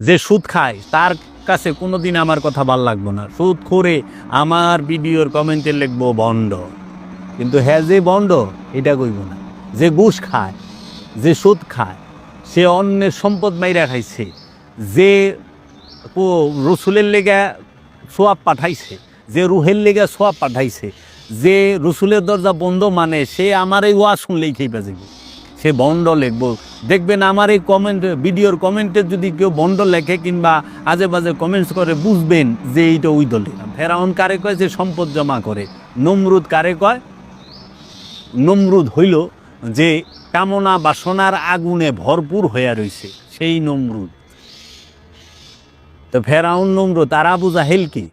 যে সুদ খায়, তার কাছে কোনোদিন আমার কথা ভালো লাগবো না। সুদ করে আমার ভিডিওর কমেন্টে লিখব বন্ড। কিন্তু হ্যাঁ যে বন্ড, এটা কইব না। যে ঘুষ খায়, যে সুদ খায়, সে অন্যের সম্পদ মাইরা খাইছে। যে রসুলের লেগা সোয়াব পাঠাইছে, যে রুহের লেগা সোয়াব পাঠাইছে, যে রসুলের দরজা বন্ধ মানে সে আমার এই ওয়া শুনলেই খেয়ে যাব সে বন্ড লিখব। দেখবেন আমার এই কমেন্ট ভিডিওর কমেন্টে যদি কেউ বন্ড লেখে কিংবা আজে বাজে কমেন্টস করে, বুঝবেন যে এইটা ওই দলের ফেরাউন কারে কয় যে সম্পদ জমা করে? নমরুদ কারে কয়? নমরুদ হইল যে কামনা বাসনার আগুনে ভরপুর হইয়া রইছে, সেই নমরুদ। তো ফেরাউন নমরুদ আর আবু জাহেল কি?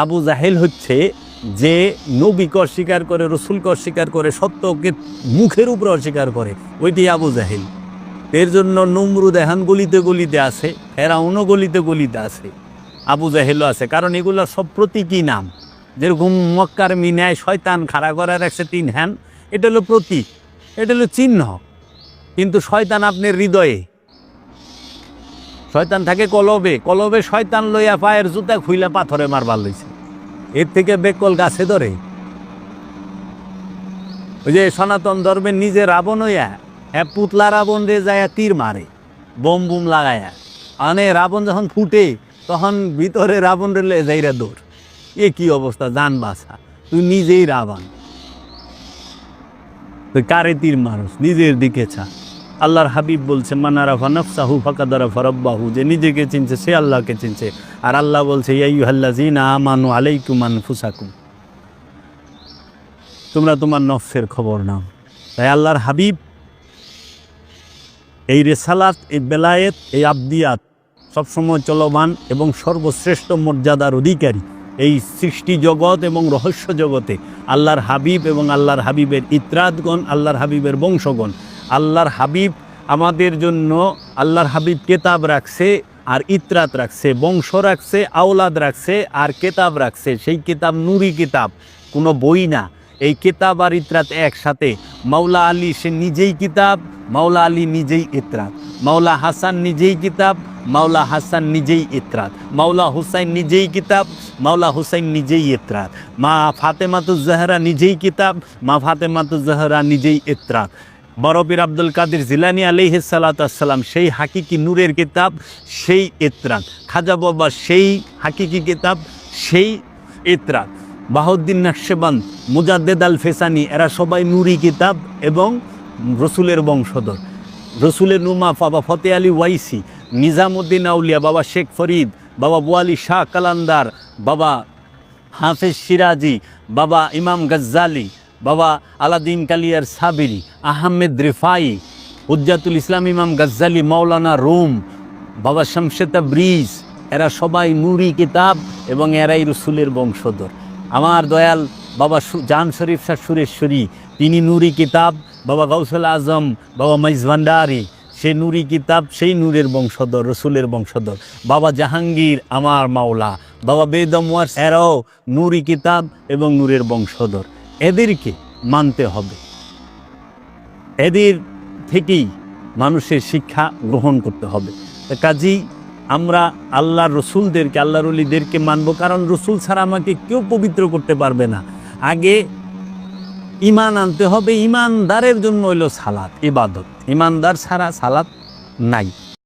আবু জাহেল হচ্ছে যে নবীকে অস্বীকার করে, রসুলকে অস্বীকার করে, সত্যকে মুখের উপরে অস্বীকার করে, ওইটি আবু জাহিল। এর জন্য নমরুদ এখন গলিতে গলিতে আছে, ফেরাউনও গলিতে গলিতে আছে, আবু জাহেলও আছে। কারণ এগুলো সব প্রতীকী নাম। যেরকম মক্কার মিনায় শয়তান খাড়া করার একশো তিন হ্যান এটা হলো প্রতীক, এটা হলো চিহ্ন। কিন্তু শয়তান আপনার হৃদয়ে। শয়তান থাকে কলবে কলবে শয়তান লইয়া পায়ের জুতা খুইলা পাথরে মারবার লইছে। এর থেকে বেকল গাছে ধরে। ওই যে সনাতন ধর্মের নিজে রাবণ হইয়া হ্যাঁ পুতলা রাবণ রে যায় তীর মারে, বোম বুম লাগায়া আনে রাবণ যখন ফুটে, তখন ভিতরে রাবণ রে যাইরা দৌড়। এ কি অবস্থা, জান বাসা তুই নিজেই রাবণ। তুই কারে তীর মানুষ নিজের দিকে চা। আল্লাহর হাবিব বলছে মানারাফা নফসাহু ফাকাদারাফা রব্বাহু যে নিজেকে চিনছে, সে আল্লাহকে চিনছে। আর আল্লাহ বলছে ইয়াইহাল্লাজিনা আমানু আলাইকুমান ফুসাকুম তোমরা তোমার নফসের খবর নাও। তাই আল্লাহর হাবিব এই রেসালাত, এই বেলায়েত, এই আবদিয়াত সবসময় চলমান এবং সর্বশ্রেষ্ঠ মর্যাদার অধিকারী এই সৃষ্টি জগৎ এবং রহস্য জগতে। আল্লাহর হাবিব এবং আল্লাহর হাবিবের ইত্রাদগণ, আল্লাহর হাবিবের বংশগণ। আল্লাহর হাবিব আমাদের জন্য আল্লাহর হাবিব কেতাব রাখছে, আর ইতরাত রাখছে, বংশ রাখছে, আওলাদ রাখছে, আর কেতাব রাখছে। সেই কিতাব নুরি কিতাব, কোনো বই না। এই কেতাব আর ইত্রাত একসাথে। মাওলা আলী সে নিজেই কিতাব, মাওলা আলী নিজেই ইত্রাত। মাওলা হাসান নিজেই কিতাব, মাওলা হাসান নিজেই ইত্রাত। মাওলা হুসাইন নিজেই কিতাব, মাওলা হুসাইন নিজেই ইত্রাত। মা ফাতেমাতুজ জাহরা নিজেই কিতাব, মা ফাতেমাতুজ জাহরা নিজেই ইত্রাত। বরবির আব্দুল কাদের জিলানি আলিহি সালাতাম সেই হাকিকি নূরের কিতাব, সেই ইত্রাত। খাজা বাবা সেই হাকিকি কিতাব, সেই ইত্রাত। বাহুদ্দিন নকশেবন্দ মুজাদ্দেদ আল ফেসানি এরা সবাই নুরি কিতাব এবং রসুলের বংশধর। রসুলের নুমা, বাবা ফতে আলী ওয়াইসি, নিজামুদ্দিন আউলিয়া, বাবা শেখ ফরিদ, বাবা বুয়ালি শাহ কালান্দার, বাবা হাফেজ সিরাজি, বাবা ইমাম গজ্জালি বাবা আলাদিন কালিয়ার সাবিরি আহমেদ রিফাই, উজ্জাতুল ইসলাম ইমাম গজ্জালি মৌলানা রুম, বাবা শামশেতা ব্রিজ, এরা সবাই নুরি কিতাব এবং এরাই রসুলের বংশধর। আমার দয়াল বাবা জান শরীফ শাহ সুরেশ্বরী, তিনি নুরি কিতাব, বাবা গৌসুল আজম, বাবা মাইজ ভান্ডারি সে নুরি কিতাব সেই নূরের বংশধর, রসুলের বংশধর। বাবা জাহাঙ্গীর আমার মাওলা, বাবা বেদম ওয়ার্স, এরাও নুরি কিতাব এবং নূরের বংশধর। এদেরকে মানতে হবে। এদের থেকেই মানুষের শিক্ষা গ্রহণ করতে হবে। কাজেই আমরা আল্লাহ রসুলদেরকে, আল্লাহর অলিদেরকে মানবো, কারণ রসুল ছাড়া আমাকে কেউ পবিত্র করতে পারবে না। আগে ইমান আনতে হবে ইমানদারের জন্য হইল সালাত, ইবাদত। ইমানদার ছাড়া সালাত নাই।